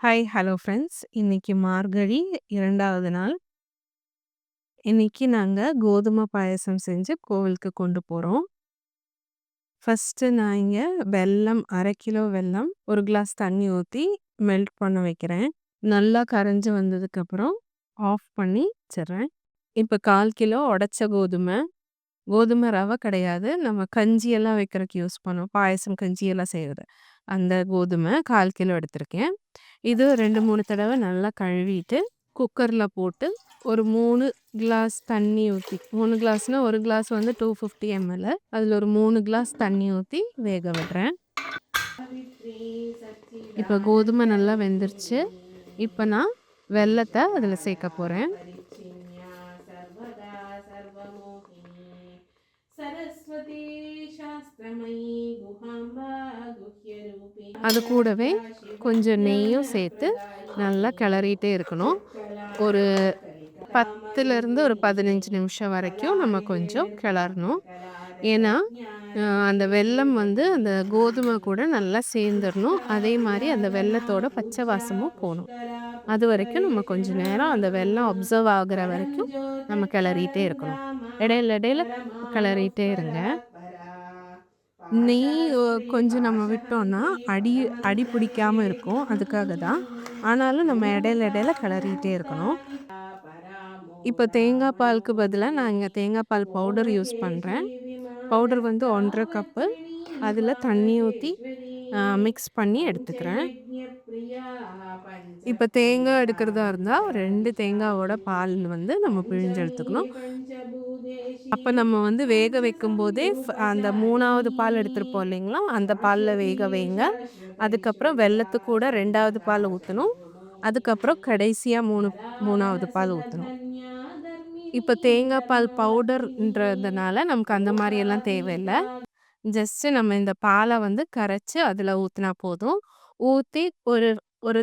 Hi hello friends இன்றைக்கி மார்கழி இரண்டாவது நாள். இன்னைக்கு நாங்கள் கோதுமை பாயசம் செஞ்சு கோவிலுக்கு கொண்டு போகிறோம் ஃபஸ்ட்டு நான் இங்கே வெல்லம் அரை கிலோ வெல்லம் ஒரு கிளாஸ் தண்ணி ஊற்றி மெல்ட் பண்ண வைக்கிறேன். நல்லா கரைஞ்சி வந்ததுக்கப்புறம் ஆஃப் பண்ணி வச்சிடுறேன். இப்போ கால் கிலோ உடச்ச கோதுமை கோதுமை ரவை கிடையாது. நம்ம கஞ்சியெல்லாம் வைக்கிறதுக்கு யூஸ் பண்ணுவோம். பாயசம் கஞ்சியெல்லாம் செய்கிறது அந்த கோதுமை கால் கிலோ எடுத்திருக்கேன். இது ரெண்டு மூணு தடவை நல்லா கழுவிட்டு குக்கரில் போட்டு ஒரு மூணு கிளாஸ் தண்ணி ஊற்றி மூணு கிளாஸ்னால் ஒரு கிளாஸ் வந்து டூ ஃபிஃப்டி எம்எல் அதில் ஒரு மூணு கிளாஸ் தண்ணி ஊற்றி வேக விடுறேன். இப்போ கோதுமை நல்லா வெந்துருச்சு. இப்போ நான் வெள்ளத்தை அதில் சேர்க்க போகிறேன் அது கூடவே கொஞ்சம் நெய்யும் சேர்த்து நல்லா கிளறிட்டே இருக்கணும். ஒரு பத்துலேருந்து ஒரு பதினஞ்சு நிமிஷம் வரைக்கும் நம்ம கொஞ்சம் கிளறணும். ஏன்னா அந்த வெல்லம் வந்து அந்த கோதுமை கூட நல்லா சேர்ந்துடணும். அதே மாதிரி அந்த வெள்ளத்தோட பச்சை வாசமும் போகணும். அது வரைக்கும் நம்ம கொஞ்சம் நேரம் அந்த வெள்ளம் அப்சர்வ் ஆகிற வரைக்கும் நம்ம கிளறிட்டே இருக்கணும். இடையில இடையில கிளறிட்டே இருங்க. நெய் கொஞ்சம் நம்ம விட்டோம்னா, அடி அடி பிடிக்காமல் இருக்கும். அதுக்காக தான். ஆனாலும் நம்ம இடையில இடையில கிளறிகிட்டே இருக்கணும். இப்போ தேங்காய் பாலுக்கு பதிலாக நான் இங்கே தேங்காய் பால் பவுடர் யூஸ் பண்ணுறேன் பவுடர் வந்து ஒன்றரை கப்பு. அதில் தண்ணி ஊற்றி மிக்ஸ் பண்ணி எடுத்துக்கிறேன். இப்போ தேங்காய் எடுக்கிறதா இருந்தால் ரெண்டு தேங்காவோட பால் வந்து நம்ம பிழிஞ்சு எடுத்துக்கணும். அப்போ நம்ம வந்து வேக வைக்கும் போதே அந்த மூணாவது பால் எடுத்துருப்போம் இல்லைங்களா? அந்த பாலில் வேக வைங்க. அதுக்கப்புறம் வெள்ளத்து கூட ரெண்டாவது பால் ஊற்றணும் அதுக்கப்புறம் கடைசியாக மூணு மூணாவது பால் ஊற்றணும் இப்போ தேங்காய் பால் பவுடர்ன்றதுனால நமக்கு அந்த மாதிரியெல்லாம் தேவையில்லை ஜஸ்ட்டு நம்ம இந்த பாலை வந்து கரைச்சி அதில் ஊற்றினா போதும். ஊற்றி ஒரு ஒரு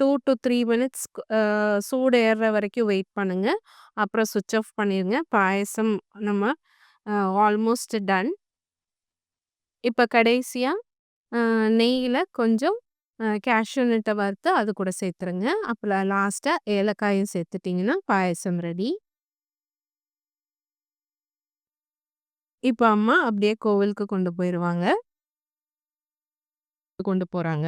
டூ டு த்ரீ மினிட்ஸ் சூடு ஏறுற வரைக்கும் வெயிட் பண்ணுங்க. அப்புறம் சுவிட்ச் ஆஃப் பண்ணிடுங்க பாயசம் நம்ம ஆல்மோஸ்ட் டன். இப்போ கடைசியாக நெய்யில் கொஞ்சம் கேஷ்யூ வறுத்து அது கூட சேர்த்துருங்க. அப்புறம் லாஸ்ட்டாக ஏலக்காயும் சேர்த்துட்டிங்கன்னா பாயசம் ரெடி. இப்போ அம்மா அப்படியே கோவிலுக்கு கொண்டு போயிருவாங்க. கொண்டு போறாங்க.